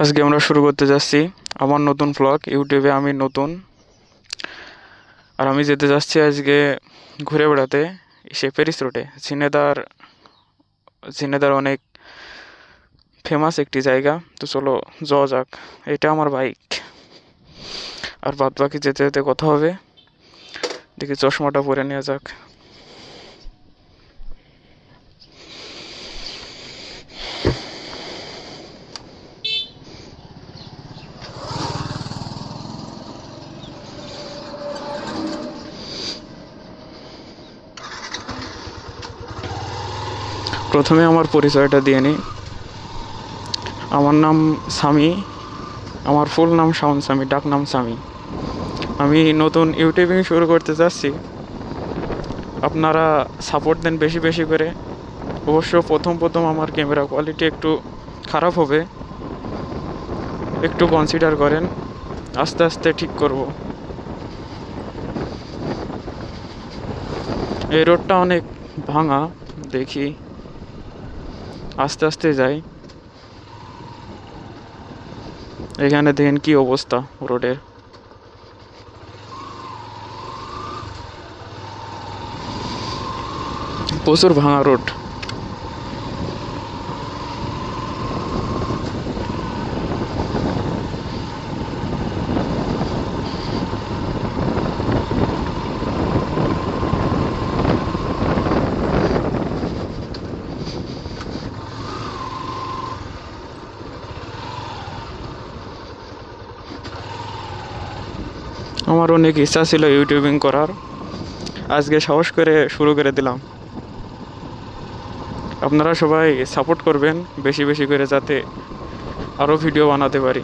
আজকে আমরা শুরু করতে যাচ্ছি আমার নতুন ব্লগ ইউটিউবে আমি নতুন। আর আমি যেতে যাচ্ছি আজকে ঘুরে বেড়াতে সে প্যারিস রোডে ঝিনেদার ঝিনেদার অনেক ফেমাস একটি জায়গা। তো চলো যাওয়া যাক, এটা আমার বাইক আর বাদ বাকি যেতে যেতে কথা হবে। দেখি চশমাটা পরে নেওয়া যাক। প্রথমে আমার পরিচয়টা দিয়ে নিই। আমার নাম সামি, আমার ফুল নাম শাওন সামি, ডাক নাম সামি। আমি নতুন ইউটিউবিং শুরু করতে চাচ্ছি। আপনারা সাপোর্ট দেন বেশি বেশি করে। অবশ্য প্রথম প্রথম আমার ক্যামেরা কোয়ালিটি একটু খারাপ হবে। একটু কনসিডার করেন, আস্তে আস্তে ঠিক করব। এই রোডটা অনেক ভাঙা, দেখি। আস্তে আস্তে যাই এখানে দেখেন কি অবস্থা রোডের প্রচুর ভাঙা রোড আমার অনেক ইচ্ছা ছিল ইউটিউবিং করার। আজকে সাহস করে শুরু করে দিলাম। আপনারা সবাই সাপোর্ট করবেন বেশি বেশি করে যাতে আরও ভিডিও বানাতে পারি।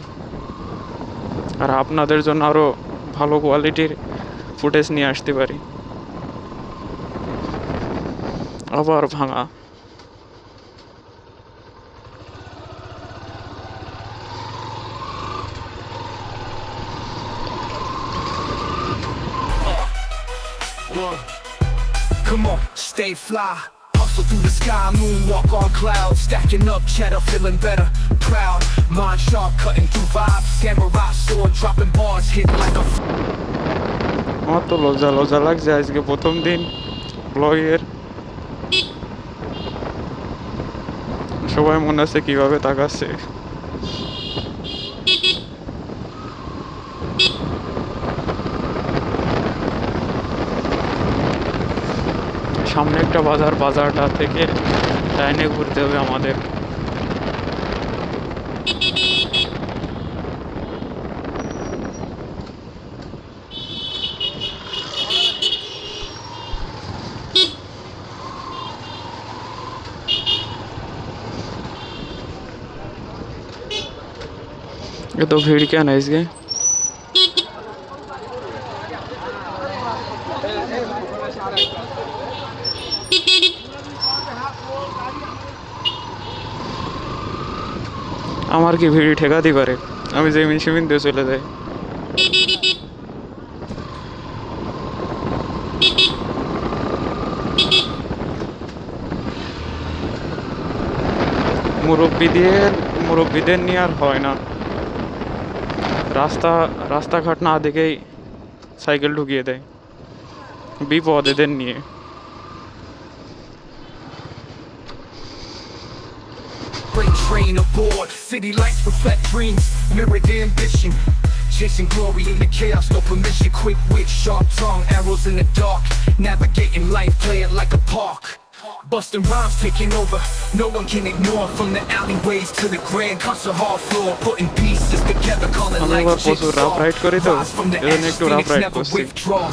আর আপনাদের জন্য আরও ভালো কোয়ালিটির ফুটেজ নিয়ে আসতে পারি। আবার ভাঙা। One. Come on, stay fly. Hustle through the sky, moonwalk on clouds. Stacking up cheddar, feeling better. Proud, mind sharp, cutting through vibes. Samurai sword, dropping bars, hit like a আমার তো লজ্জা লজ্জা লাগছে আজকে প্রথম দিন ব্লগের সবাই মনে আছে কিভাবে তাকাচ্ছে সামনে একটা বাজার বাজারটা থেকে লাইনে ঘুরতে হবে আমাদের ये तो भीड़ क्या ना इसके আমার কি ভিড় ঠেকাতে পারে? আমি যে মিশিমিন দিয়ে চলে যাই। মুরব্বীদের মুরব্বীদের নিয়ে আর হয় না। রাস্তা রাস্তাঘাট না দেখেই সাইকেল ঢুকিয়ে দেয়। বিপদ এদের নিয়ে। board City lights reflect dreams, mirrored ambition. Chasing glory in the chaos, no permission. Quick wit, sharp tongue, arrows in the dark. Navigating life, playing like a park. Busting rhymes taking over, no one can ignore. From the alleyways to the grand concert hall floor. Putting pieces together, calling like Rise from the ashes, never withdraw.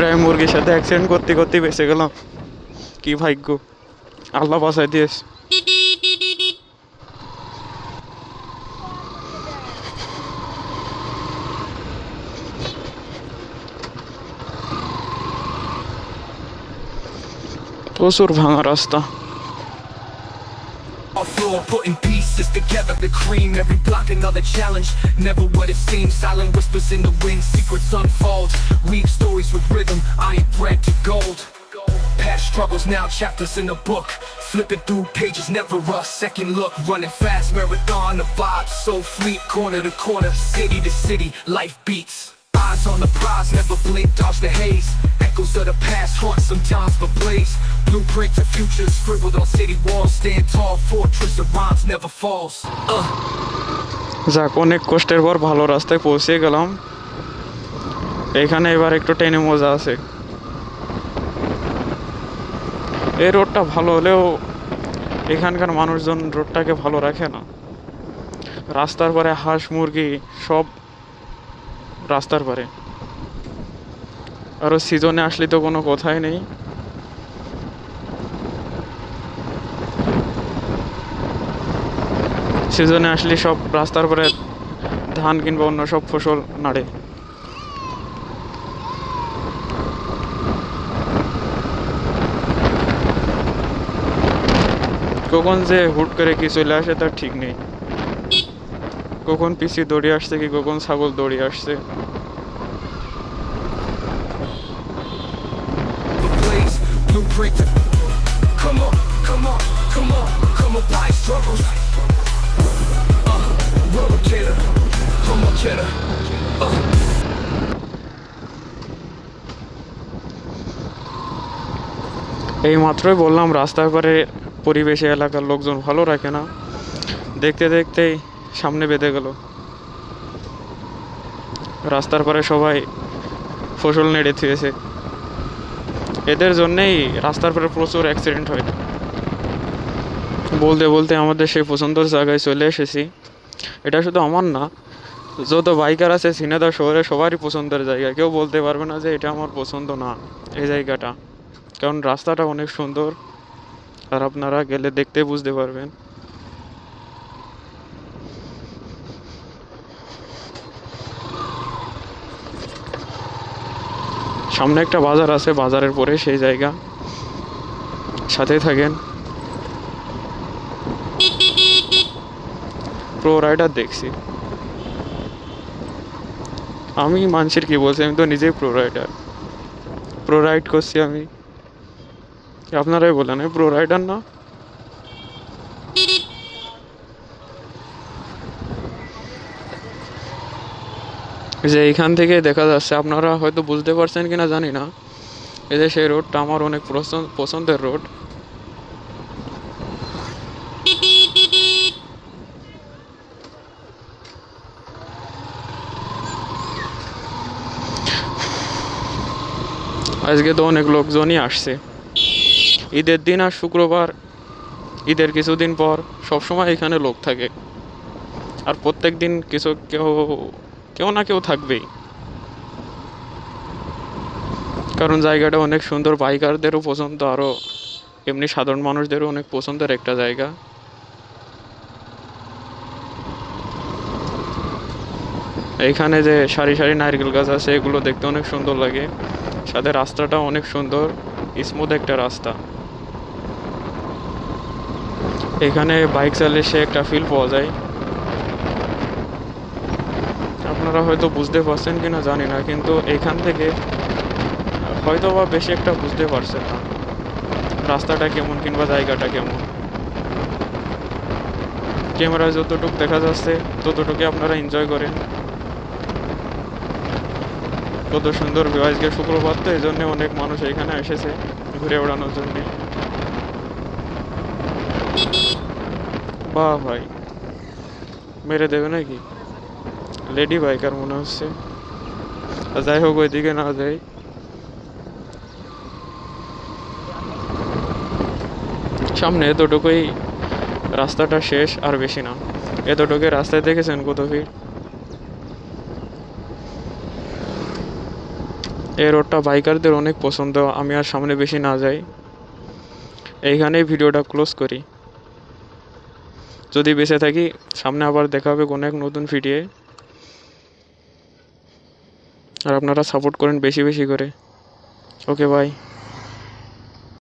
প্রায় মুরগির সাথে accident করতে করতে বেঁচে গেলাম। কি ভাগ্য। আল্লাহ বাসাই দিয়েছ। প্রচুর ভাঙা রাস্তা। Floor, putting pieces together, the cream. Every block another challenge, never what it seems. Silent whispers in the wind, secrets unfold. Weave stories with rhythm, I ain't bred to gold. Past struggles, now chapters in a book. Flipping through pages, never a second look. Running fast, marathon, the vibe so fleet. Corner to corner, city to city, life beats. Eyes on the prize, never blink, dodge the haze. Echoes of the past haunt sometimes but blaze. Blueprint to future scribbled on city walls. Stand tall, fortress of rhymes never falls. Uh. যাক অনেক কষ্টের পর ভালো রাস্তায় পৌঁছে গেলাম এখানে এবার একটু টেনে মজা আছে এই রোডটা ভালো হলেও এখানকার মানুষজন রোডটাকে ভালো রাখে না রাস্তার পরে হাঁস মুরগি সব রাস্তার পরে। আরও সিজনে আসলে তো কোনো কথাই নেই। সিজনে আসলে সব রাস্তার পরে ধান কিংবা অন্য সব ফসল নাড়ে। কখন যে হুট করে কি চলে আসে তার ঠিক নেই। কখন পিসি দৌড়িয়ে আসছে কি কখন ছাগল দৌড়িয়ে আসছে? এই মাত্রই বললাম, রাস্তার পরে পরিবেশে এলাকার লোকজন ভালো রাখে না। দেখতে দেখতেই সামনে বেঁধে গেল। রাস্তার পরে সবাই ফসল নেড়ে থুয়েছে। এদের জন্যেই রাস্তার পরে প্রচুর অ্যাক্সিডেন্ট হয়। বলতে বলতে আমাদের সেই পছন্দের জায়গায় চলে এসেছি। এটা শুধু আমার না, যত বাইকার আছে, সিনেদা শহরে সবারই পছন্দের জায়গা। কেউ বলতে পারবে না যে এটা আমার পছন্দ না, এই জায়গাটা। কারণ রাস্তাটা অনেক সুন্দর। আর আপনারা গেলে দেখতে বুঝতে পারবেন। সামনে একটা বাজার আছে, বাজারের পরে সেই জায়গা। সাথে থাকেন। প্রো রাইডার দেখছি। আমি মানুষের কি বলছি? আমি তো নিজেই প্রো রাইডার প্রো রাইড করছি আমি। আপনারাই বলেন প্রো রাইডার না এই যে এইখান থেকে দেখা যাচ্ছে, আপনারা হয়তো বুঝতে পারছেন কিনা জানি না। এই যে সেই রোডটা আমার অনেক পছন্দের রোড আজকে তো অনেক লোকজনই আসছে। ঈদের দিন আর শুক্রবার, ঈদের কিছুদিন পর সবসময় এখানে লোক থাকে। আর প্রত্যেক দিন কিছু কেউ কেউ না কেউ থাকবেই। কারণ জায়গাটা অনেক সুন্দর, বাইকারদেরও পছন্দ আরও এমনি সাধারণ মানুষদেরও অনেক পছন্দের একটা জায়গা। এইখানে যে সারি সারি নারকেল গাছ আছে, এগুলো দেখতে অনেক সুন্দর লাগে। সাথে রাস্তাটা অনেক সুন্দর স্মুথ একটা রাস্তা। এখানে বাইক চালিয়ে সে একটা ফিল পাওয়া যায়। আপনারা হয়তো বুঝতে পারছেন কি না জানি না, কিন্তু এখান থেকে হয়তো বা বেশি একটা বুঝতে পারছেন না। রাস্তাটা কেমন কিংবা জায়গাটা কেমন? ক্যামেরায় যতটুকু দেখা যাচ্ছে ততটুকু আপনারা এনজয় করেন। কত সুন্দর। আজকে শুক্রবার তো এই জন্য অনেক মানুষ এখানে এসেছে ঘুরে বেড়ানোর জন্য। বাহ ভাই, মেরে দেবে নাকি? লেডি বাইকার মনে হচ্ছে। যাই হোক, ওইদিকে না যাই। সামনে এতটুকুই রাস্তাটা শেষ আর বেশি না। এতটুকু রাস্তায় দেখেছেন কত ভিড়। এই রোডটা বাইকারদের অনেক পছন্দ, আমি আর সামনে বেশি না যাই। এইখানেই ভিডিওটা ক্লোজ করি। যদি বেঁচে থাকি, সামনে আবার দেখা হবে কোনো এক নতুন ভিডিও আর আপনারা সাপোর্ট করেন বেশি বেশি করে। Okay bye